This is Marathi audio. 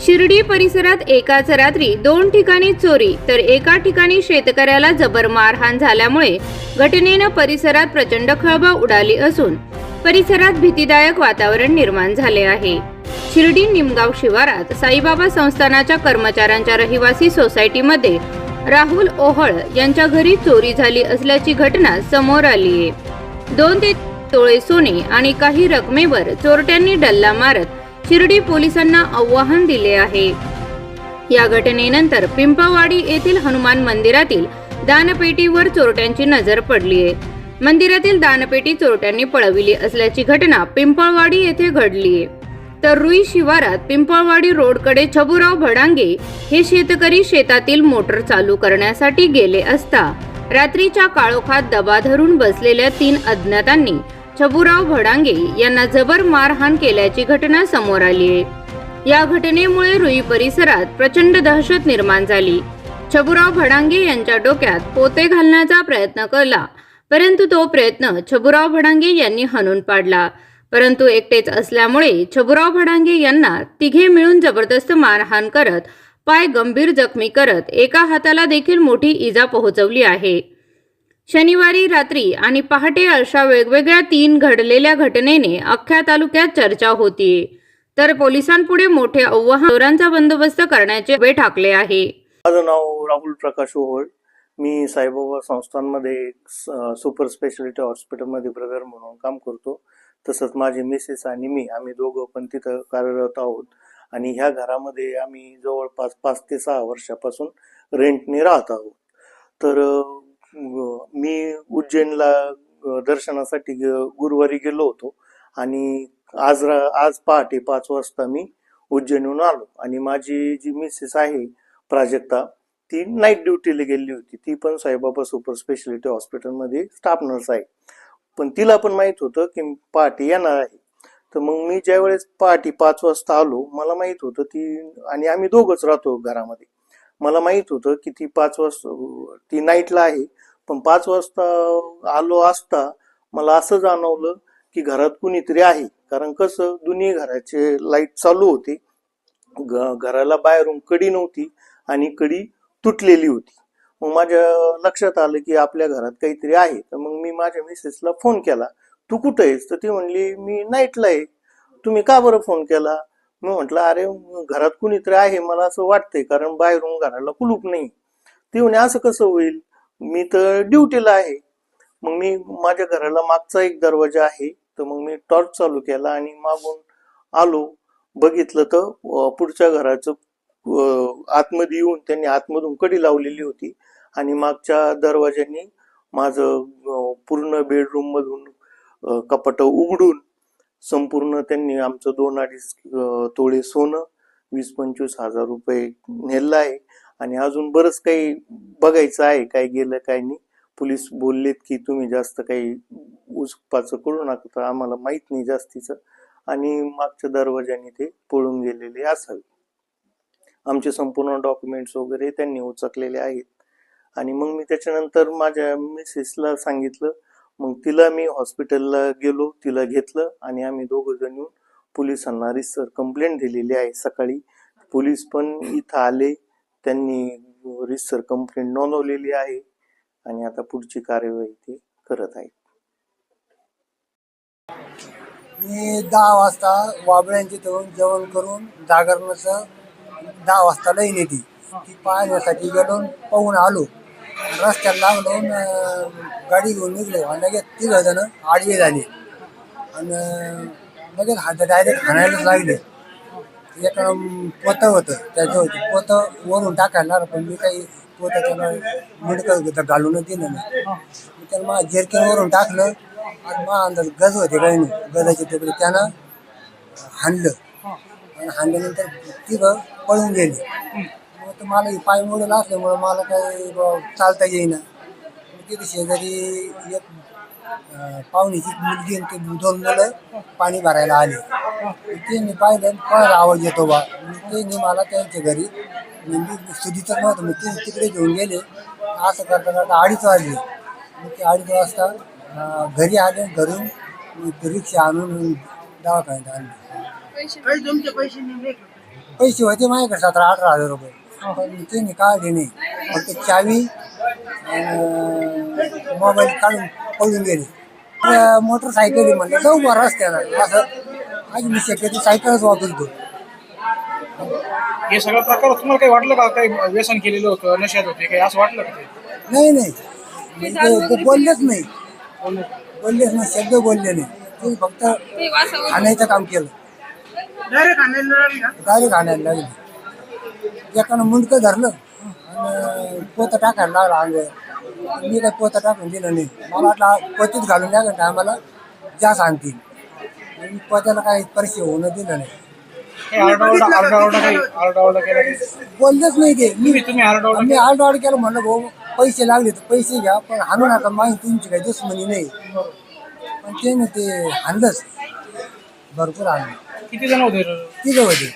शिर्डी परिसरात एकाच रात्री दोन ठिकाणी चोरी तर एका ठिकाणी शेतकऱ्याला जबर मारहाण झाल्यामुळे घटनेनं परिसरात प्रचंड खळबळ उडाली असून परिसरात भीतीदायक वातावरण निर्माण झाले आहे. शिर्डी निमगाव शिवारात साईबाबा संस्थानाच्या कर्मचाऱ्यांच्या रहिवासी सोसायटीमध्ये राहुल ओहळ यांच्या घरी चोरी झाली असल्याची घटना समोर आली आहे दोन ते तोळे सोने आणि काही रकमेवर चोरट्यांनी डल्ला मारत शिर्डी पोलिसांना आव्हान दिले आहे. या घटनेनंतर पिंपळवाडी येथील हनुमान मंदिरातील दानपेटीवर चोरट्यांची नजर पडली आहे. मंदिरातील दानपेटी चोरट्यांनी पळविली असल्याची घटना पिंपळवाडी येथे घडली आहे. तर रुई शिवारात पिंपळवाडी रोडकडे छबुराव भडांगे हे शेतकरी शेतातील मोटर चालू करण्यासाठी गेले असता रात्रीच्या काळोखात दबा धरून बसलेल्या तीन अज्ञातांनी छबुराव भडांगे यांना जबर मारहाण केल्याची घटना समोर आली. आहे या घटनेमुळे रुई परिसरात प्रचंड दहशत निर्माण झाली. छबुराव भडांगे यांच्या डोक्यात पोते घालण्याचा प्रयत्न केला परंतु तो प्रयत्न छबुराव भडांगे यांनी हाणून पाडला. परंतु एकटेच असल्यामुळे छबुराव भडांगे यांना तिघे मिळून जबरदस्त मारहाण करत पाय गंभीर जखमी करत एका हाताला देखील मोठी इजा पोहोचवली आहे. शनिवारी रात्री आणि पहाटे अशा वेगवेगळ्या तीन घडलेल्या घटनेने अख्ख्या तालुक्यात चर्चा होतीये तर पोलिसांपुढे मोठे आव्हान बंदोबस्त करण्याचे वे ठाकले आहे. माझं नाव राहुल प्रकाश ओहोळ. मी साईबाबा संस्थांमध्ये एक स- सुपर स्पेशालिटी हॉस्पिटलमध्ये ब्रदर म्हणून काम करतो. तसंच माझी मिसेस आणि मी आम्ही दोघं पण तिथं कार्यरत आहोत. आणि ह्या घरामध्ये आम्ही जवळपास पाच ते सहा वर्षापासून रेंटने राहत आहोत. तर मी उज्जैनला दर्शनासाठी ग- गुरुवारी गेलो होतो. आणि आज रा- आज पहाटे पाच वाजता मी उज्जैनहून आलो. आणि माझी जी मिसेस आहे प्राजक्ता ती नाईट ड्युटीला गेली होती. ती पण साईबाबा सुपर स्पेशालिटी हॉस्पिटलमध्ये स्टाफ नर्स आहे. पण तिला पण माहीत होतं की पहाटे येणार आहे. तर मग मी ज्या वेळेस पहाटे पाच वाजता आलो मला माहीत होतं ती आणि आम्ही दोघच राहतो घरामध्ये. मला माहीत होतं की ती पाच वाजता ती नाईटला आहे. पण पाच वाजता आलो असता मला असं जाणवलं की घरात कुणीतरी आहे. कारण कसं दोन्ही घराचे लाइट चालू होते. घ- घराला बाहेरून कडी नव्हती आणि कडी तुटलेली होती. मग माझ्या लक्षात आलं की आपल्या घरात काहीतरी आहे. तर मग मी माझ्या मिसेसला फोन केला. तू कुठं आहेस? तर ती म्हणली मी नाईटला आहे. तुम्ही का बरं फोन केला? मी म्हटलं अरे घरात कुणीतरी आहे मला असं वाटतंय कारण बाहेरून घराला कुलूप नाही. ती म्हणे असं कसं होईल? मी तर ड्युटीला आहे. मग मी माझ्या घराला मागचा एक दरवाजा आहे. तर मग मी टॉर्च चालू केला आणि मागून आलो. बघितलं तर पुढच्या घराचं आतमध्ये येऊन त्यांनी आतमधून कडी लावलेली होती. आणि मागच्या दरवाज्यांनी माझं पूर्ण बेडरूम मधून कपाट उघडून संपूर्ण त्यांनी आमचं दोन अडीच तोळे सोनं वीस पंचवीस हजार रुपये नेला आहे. आणि अजून बरंच काही बघायचं आहे काय गेलं काय नाही. पोलीस बोललेत की तुम्ही जास्त काही उसपाचं करू नका तर आम्हाला माहीत नाही जास्तीचं. आणि मागच्या दरवाजाने ते पळून गेलेले असावे. आमचे संपूर्ण डॉक्युमेंट्स वगैरे त्यांनी उचकलेले आहेत. आणि मग मी त्याच्यानंतर माझ्या मिसेसला सांगितलं मग तिला मी हॉस्पिटलला गेलो तिला घेतलं आणि आम्ही दोघं जण येऊन पोलिसांना रिसर कंप्लेंट दिलेली आहे सकाळी. पोलीस पण इथं आले. त्यांनी रिसर कंप्लेंट नोंदवलेली आहे. आणि आता पुढची कार्यवाही ते करत आहेत. मी दहा वाजता वाबळ्यांची तळून जेवण करून जागरणाचं दहा वाजता लाईन येते ती पाहण्यासाठी गेलो पाहून आलो. रस्त्याला लागलो गाडी घेऊन निघलो. आणि लगेच तिघ जण आडवे झाले. आणि लगेच हात डायरेक्ट हाणायलाच लागले. एक पोतं होतं त्याचं होतं पोतं वरून टाकायला पण मी काही पोतं त्याला मुडकं घालूनच दिलं नाही. मी त्याला मला जेरकीन वरून टाकलं आणि मग अंदाज गज होते काही नाही. गजाचे तुकडे त्यानं हाणलं. आणि हाणल्यानंतर तिघं पळून गेले. मग तर मला पाय मोडलं असल्यामुळं मला काही बुवा चालता येईना. तिथे शेजारी एक अं, पाहुणीची मुलगी आणि ते दोन मुलं पाणी भरायला आले. मग त्यांनी पाहिलं आणि कोणाला आवाज येतो बा. मग त्यांनी मला त्यांच्या घरी. म्हणजे सुधीच नव्हतं मग ते तिकडे घेऊन गेले. असं करता करता अडीच वाजले. मग ते अडीच वाजता घरी आले घरून रिक्षा आणून दवाखान्यात आणले. पैसे पैसे होते माझ्याकडे सतरा अठरा हजार रुपये. पण त्यांनी काढले नाही. फक्त चावी मोबाईल काढून पळून गेले. मोटरसायकल म्हणलं. जाऊ बा रस्त्याला. असं. आज मी शक्यतो सायकलच वापरतो. हे सगळं प्रकार तुम्हाला काही वाटलं का? काही व्यसन केलेलं होतं नशेत होते काही असं वाटलं का ते? नाही नाही. ते बोललेच नाही. बोललेच नाही. शब्द बोलले नाही. ते फक्त खाण्याचं काम केलं. डायरेक्ट आणायला लागले एकानं मुंडकं धरलं. आणि पोतं टाकायला लागला अंगावर. मी काही पोतं टाकून दिलं नाही. मला वाटलं पोतीत घालून द्या का आम्हाला जास्त आणतील. आणि पोत्याला काही परिचय होणं दिलं नाही. काही आरडाओरडा आरडाओरडा काही आरडाओरडा केला काही? बोललेच नाही ते. मी तुम्ही तुम्ही आरडाओरडा मी आलडवाड केलं म्हणलं भाऊ पैसे लागले तर पैसे घ्या पण हाणू नका माही तुमची काही दुश्मनी नाही. पण ते ना ते हाणलंच. भरपूर आणलं किती जण होते? तिघं होते.